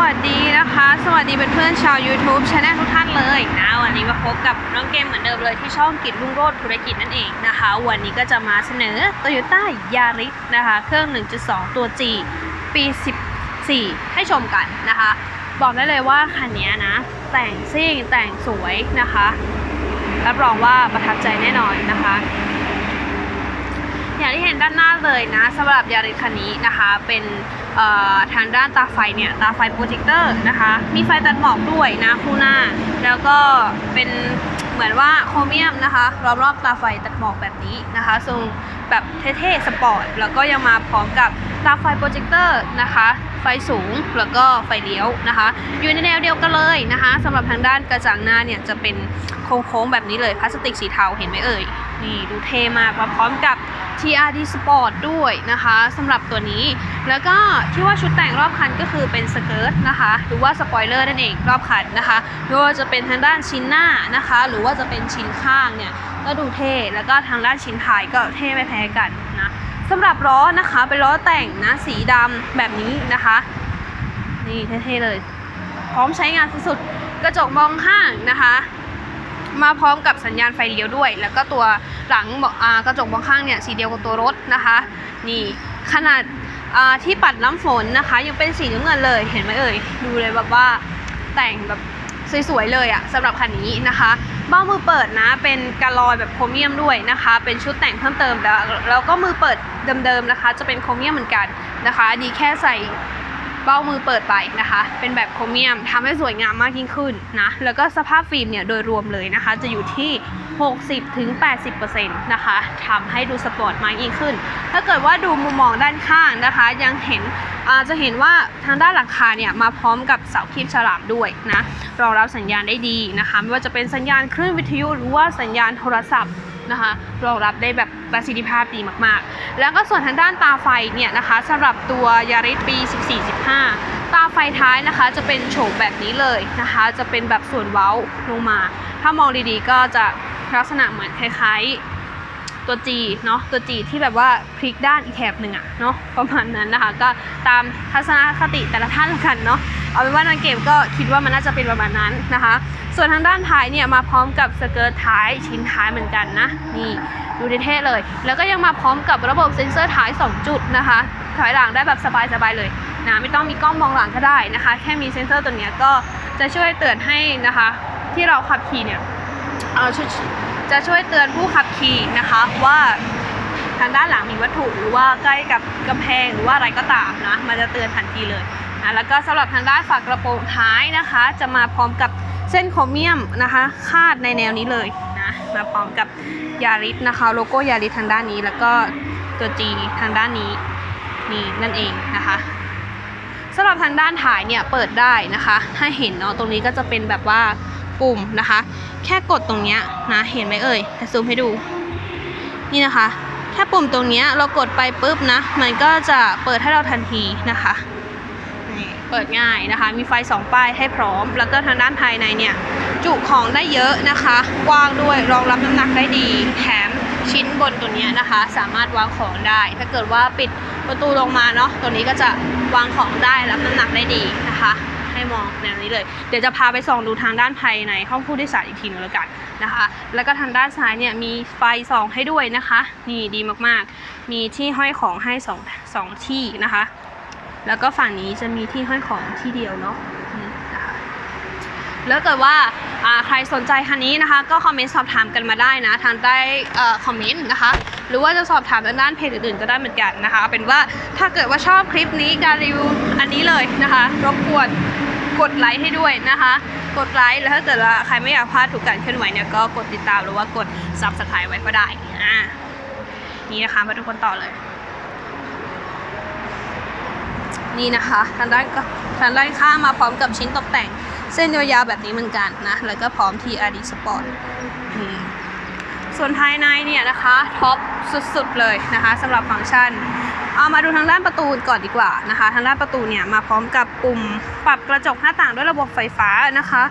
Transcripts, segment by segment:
วัสดีนะคะ สวัสดีเพื่อนๆชาว YouTube ช anel ทุกท่านเลยนะวันนี้มาพบกับน้องเกมเหมือนเดิมเลยที่ช่องกิจรุ่งโรจน์ธุรกิจนั่นเองนะคะ วันนี้ก็จะมาเสนอ Toyota Yaris นะคะ เครื่อง 1.2 ตัว G ปี 14 ให้ชมกันนะคะ บอกได้เลยว่าคันนี้นะ แต่งซิ่งแต่งสวยนะคะรับรองว่าประทับใจแน่นอนนะคะ อย่างที่เห็นด้านหน้าเลยนะสำหรับยาริสคันนี้นะคะ เป็นทางด้านตาไฟเนี่ยตาไฟโปรเจคเตอร์นะคะ มีไฟตัดหมอกด้วยนะคู่หน้า แล้วก็เป็นเหมือนว่าโครเมียมนะคะรอบรอบตาไฟตัดหมอกแบบนี้นะคะทรงแบบเท่ๆสปอร์ตแล้วก็ยังมาพร้อมกับตาไฟโปรเจคเตอร์นะคะ ไฟสูงแล้วก็ไฟเลี้ยวนะคะ อยู่ในแนวเดียวกันเลยนะคะสำหรับทางด้านกระจังหน้าเนี่ยจะเป็นโค้งๆแบบนี้เลยพลาสติกสีเทาเห็นไหมเอ่ยนี่ดูเท่มากมาพร้อมกับ TRD Sport ด้วยนะคะสำหรับตัวนี้แล้วก็ที่ว่าชุดแต่งรอบคันก็คือเป็นสเกิร์ตนะคะหรือว่าสปอยเลอร์นั่นเองรอบคันนะคะไม่ว่าจะเป็นทางด้านชิ้นหน้านะคะ หรือว่าจะเป็นชิ้นข้างเนี่ยก็ดูเท่แล้วก็ทางด้านชิ้นท้ายก็เท่ไม่แพ้กัน สำหรับล้อนะคะ เป็นล้อแต่งนะสีดำแบบนี้นะคะ นี่เท่ๆเลย พร้อมใช้งานสุดๆกระจกมองข้างนะคะ มาพร้อมกับสัญญาณไฟเลี้ยวด้วย แล้วก็ตัวหลังกระจกมองข้างเนี่ยสีเดียวกับตัวรถนะคะ นี่ขนาดที่ปัดน้ำฝนนะคะ ยังเป็นสีน้ำเงินเลยเห็นไหมเอ่ยดูเลยแบบว่าแต่งแบบสวยๆเลยอะสำหรับคันนี้นะคะ เบ้ามือเปิดนะ เป็นกาลอยแบบโครเมียมด้วยนะคะ เป็นชุดแต่งเพิ่มเติมแล้วแล้วก็มือเปิดเดิมๆนะคะ จะเป็นโครเมียมเหมือนกันนะคะ ดีแค่ใส่ เบ้ามือเปิดไปนะคะ เป็นแบบโครเมียมทำให้สวยงามมากยิ่งขึ้นนะ แล้วก็สภาพฟิล์มเนี่ยโดยรวมเลยนะคะ จะอยู่ที่ 60-80%นะคะทำให้ดูสปอร์ตมากยิ่งขึ้น ถ้าเกิดว่าดูมุมมองด้านข้างนะคะ ยังเห็นจะเห็นว่าทางด้านหลังคาเนี่ยมาพร้อมกับเสาคีบฉลามด้วยนะ รองรับสัญญาณได้ดีนะคะ ไม่ว่าจะเป็นสัญญาณคลื่นวิทยุหรือว่าสัญญาณโทรศัพท์ นะคะรองรับได้แบบประสิทธิภาพดีมากๆ แล้วก็ส่วนทางด้านตาไฟเนี่ยนะคะสำหรับตัวยาริสปี 14-15 ตาไฟท้ายนะคะ จะเป็นโฉมแบบนี้เลยนะคะ จะเป็นแบบส่วนเว้าลงมา ถ้ามองดีๆก็จะลักษณะเหมือนคล้ายๆตัว G เนาะตัว G ที่แบบว่าพลิกด้านอีกแถบหนึ่งอะเนาะประมาณนั้นนะคะ ก็ตามทัศนคติแต่ละท่านละกันเนาะเอาเป็นว่านักเกมก็คิดว่ามันน่าจะเป็นประมาณนั้นนะคะ ส่วนทางด้านท้ายเนี่ยมาพร้อมกับสเกิร์ตท้ายชิ้นท้ายเหมือนกันนะ นี่ดูเท่เลย แล้วก็ยังมาพร้อมกับระบบเซ็นเซอร์ท้าย 2 จุดนะคะ ถอยหลังได้แบบสบายๆเลยนะไม่ต้องมีกล้องมองหลังก็ได้นะคะ แค่มีเซ็นเซอร์ตัวเนี้ยก็จะช่วยเตือนให้นะคะ ที่เราขับขี่เนี่ยเอ่อช่วยจะช่วยเตือนผู้ขับขี่นะคะว่าทางด้านหลังมีวัตถุหรือว่าใกล้กับกำแพงหรือว่าอะไรก็ตามนะมันจะเตือนทันทีเลยนะแล้วก็สำหรับทางด้านฝากระโปรงท้ายนะคะ จะมาพร้อมกับ เส้นโครเมียมนะคะคาดในแนวนี้เลยนะมาพร้อมกับยาริสนะคะโลโก้ยาริสทางด้านนี้ แล้วก็ตัว G ทางด้านนี้นี่นั่นเองนะคะสำหรับทางด้านถ่ายเนี่ยเปิดได้นะคะ ถ้าเห็นเนาะตรงนี้ก็จะเป็นแบบว่าปุ่มนะคะ แค่กดตรงเนี้ยนะเห็นไหมเอ่ยซูมให้ดู นี่นะคะแค่ปุ่มตรงเนี้ยเรากดไปปุ๊บนะ มันก็จะเปิดให้เราทันทีนะคะ นี่เปิดง่ายนะคะ มีไฟ 2 ป้ายให้พร้อม แล้วก็ทางด้านภายในเนี่ย จุของได้เยอะนะคะ กว้างด้วยรองรับน้ำหนักได้ดี แถมชิ้นบนตัวเนี้ยนะคะ สามารถวางของได้ ถ้าเกิดว่าปิดประตูลงมาเนาะตัวนี้ก็จะวางของได้รับน้ำหนักได้ดีนะคะ ให้มองแนวนี้เลย เดี๋ยวจะพาไปส่องดูทางด้านภายในห้องผู้โดยสารอีกทีนึงแล้วกันนะคะ แล้วก็ทางด้านซ้ายเนี่ยมีไฟส่องให้ด้วยนะคะ นี่ดีมากๆ มีที่ห้อยของให้สองสองที่นะคะ แล้วก็ฝั่งนี้จะมีที่ห้อยของที่เดียวเนาะแล้วเกิดว่าใครสนใจคันนี้นะคะ ก็คอมเมนต์สอบถามกันมาได้นะ ทางใต้คอมเมนต์นะคะ หรือว่าจะสอบถามทางด้านเพจอื่นๆก็ได้เหมือนกันนะคะ เป็นว่าถ้าเกิดว่าชอบคลิปนี้การรีวิวอันนี้เลยนะคะ รบกวนกดไลค์ให้ด้วยนะคะ กดไลค์แล้วถ้าเกิดว่าใครไม่อยากพลาดทุกการเคลื่อนไหวเนี่ยก็กดติดตามหรือว่ากด subscribe ไว้ก็ได้นี่นะคะมาทุกคนต่อเลย นี่นะคะทางด้านก็ทางด้านข้างมาพร้อมกับชิ้นตกแต่ง เส้นยาวๆแบบนี้เหมือนกันนะแล้วก็พร้อม TRD Sport อืมส่วนภายในเนี่ยนะคะท็อปสุดๆเลยนะคะสำหรับฟังก์ชัน เอามาดูทางด้านประตูก่อนดีกว่านะคะ ทางด้านประตูเนี่ยมาพร้อมกับปุ่มปรับกระจกหน้าต่างด้วยระบบไฟฟ้านะคะ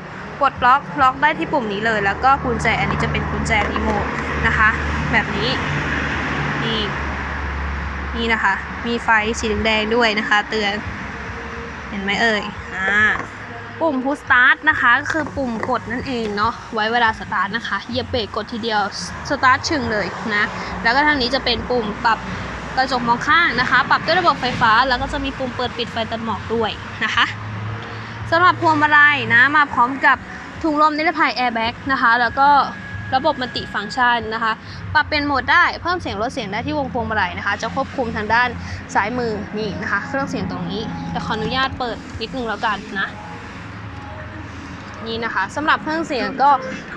กดล็อกล็อกได้ที่ปุ่มนี้เลย แล้วก็กุญแจอันนี้จะเป็นกุญแจรีโมทนะคะ แบบนี้นี่ นี่นะคะ มีไฟสีแดงด้วยนะคะ เตือน เห็นไหมเอ่ยอ่าปุ่ม push start นะคะก็คือปุ่มกดนั่นเองเนาะไว้เวลาสตาร์ทนะคะเหยียบเบรกกดทีเดียวสตาร์ทชึงเลยนะแล้วก็ทางนี้จะเป็นปุ่มปรับกระจกมองข้างนะคะ ปรับด้วยระบบไฟฟ้า แล้วก็จะมีปุ่มเปิดปิดไฟตัดหมอกด้วยนะคะสำหรับพวงมาลัยนะมาพร้อมกับถุงลมนิรภัย airbag นะคะ แล้วก็ ระบบมัลติฟังก์ชันนะคะ ปรับเป็นโหมดได้เพิ่มเสียงลดเสียงได้ที่วงพวงมาลัยนะคะ จะควบคุมทางด้านซ้ายมือนี่นะคะ เครื่องเสียงตรงนี้แต่ขออนุญาตเปิดนิดนึงแล้วกันนะนี่นะคะสำหรับเครื่องเสียงก็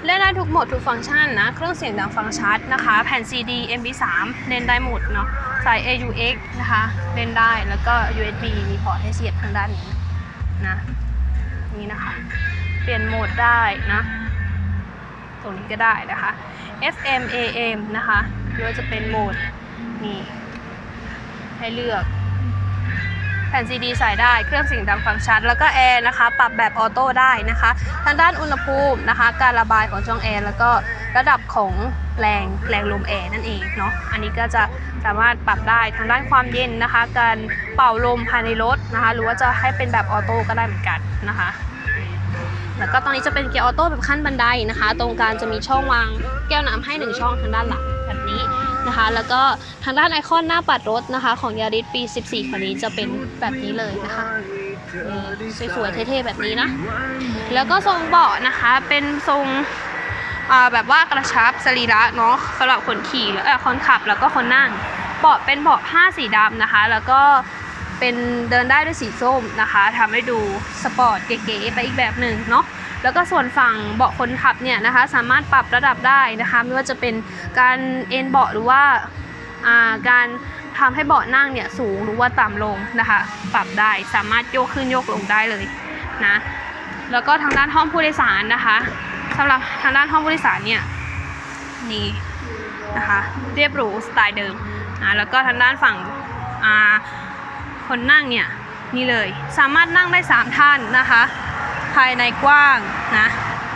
เล่นได้ทุกโหมดทุกฟังก์ชันนะ เครื่องเสียงดังฟังชัดนะคะ แผ่น CD MP3 เล่นได้หมดเนาะสาย AUX นะคะเล่นได้แล้วก็ USB มีพอร์ตให้เสียบทางด้านนี้นะนี่นะคะ เปลี่ยนโหมดได้นะ ตรงนี้ก็ได้นะคะ FM AM นะคะหรือว่าจะเป็นโหมดนี่ให้เลือก แผ่นซีดีใส่ได้เครื่องเสียงดังฟังชัด แล้วก็แอร์นะคะ ปรับแบบออโต้ได้นะคะ ทางด้านอุณหภูมินะคะ การระบายของช่องแอร์แล้วก็ระดับของแรงแรงลมแอร์นั่นเองเนาะอันนี้ก็จะสามารถปรับได้ทางด้านความเย็นนะคะ การเป่าลมภายในรถนะคะ หรือว่าจะให้เป็นแบบออโต้ก็ได้เหมือนกันนะคะ แล้วก็ตอนนี้จะเป็นเกียร์ออโต้แบบขั้นบันไดนะคะ ตรงกลางจะมีช่องวางแก้วน้ำให้หนึ่งช่องทางด้านหลังแบบนี้นะคะ แล้วก็ทางด้านไอคอนหน้าปัดรถนะคะ ของยาริสปี 14 คันนี้จะเป็นแบบนี้เลยนะคะสวยๆเท่ๆแบบนี้นะ แล้วก็ทรงเบาะนะคะเป็นทรงแบบว่ากระชับสรีระเนาะสำหรับคนขี่แล้วคนขับแล้วก็คนนั่งเบาะเป็นเบาะผ้าสีดำนะคะ แล้วก็ เป็นเดินได้ด้วยสีส้มนะคะทำให้ดูสปอร์ตเก๋ๆไปอีกแบบหนึ่งเนาะแล้วก็ส่วนฝั่งเบาะคนขับเนี่ยนะคะ สามารถปรับระดับได้นะคะ ไม่ว่าจะเป็นการเอนเบาะหรือว่าาการทำให้เบาะนั่งเนี่ยสูงหรือว่าต่ำลงนะคะ ปรับได้สามารถโยกขึ้นโยกลงได้เลยนะแล้วก็ทางด้านห้องผู้โดยสารนะคะสำหรับทางด้านห้องผู้โดยสารเนี่ยนี่นะคะเรียบหรูสไตล์เดิมนะแล้วก็ทางด้านฝั่งอ่า คนนั่งเนี่ยนี่เลยสามารถนั่งได้ 3 ท่านนะคะ ภายในกว้างนะ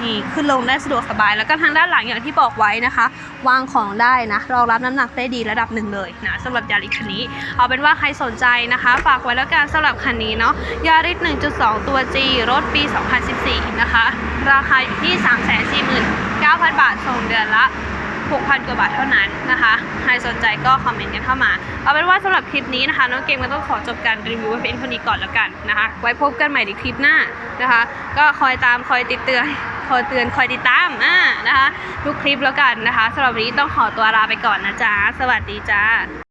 นี่ขึ้นลงได้สะดวกสบาย แล้วก็ทางด้านหลังอย่างที่บอกไว้นะคะ วางของได้นะรองรับน้ำหนักได้ดีระดับหนึ่งเลยนะสำหรับยาริสคันนี้ เอาเป็นว่าใครสนใจนะคะ ฝากไว้แล้วกันสำหรับคันนี้เนาะยาริส 1.2 ตัว G รถปี 2014 นะคะ ราคาอยู่ที่ 349,000 บาทส่งเดือนละ 6,000 กว่าบาทเท่านั้นนะคะใครสนใจก็คอมเมนต์กันเข้ามา เอาเป็นว่าสำหรับคลิปนี้นะคะน้องเกมก็ต้องขอจบการรีวิวไว้เพียงเท่านี้ก่อนแล้วกันนะคะ ไว้พบกันใหม่ในคลิปหน้านะคะ ก็คอยตามคอยติดเตือนคอยเตือนคอยติดตามอ่านะคะทุกคลิปแล้วกันนะคะสำหรับวันนี้ต้องขอตัวลาไปก่อนนะจ๊ะสวัสดีจ้า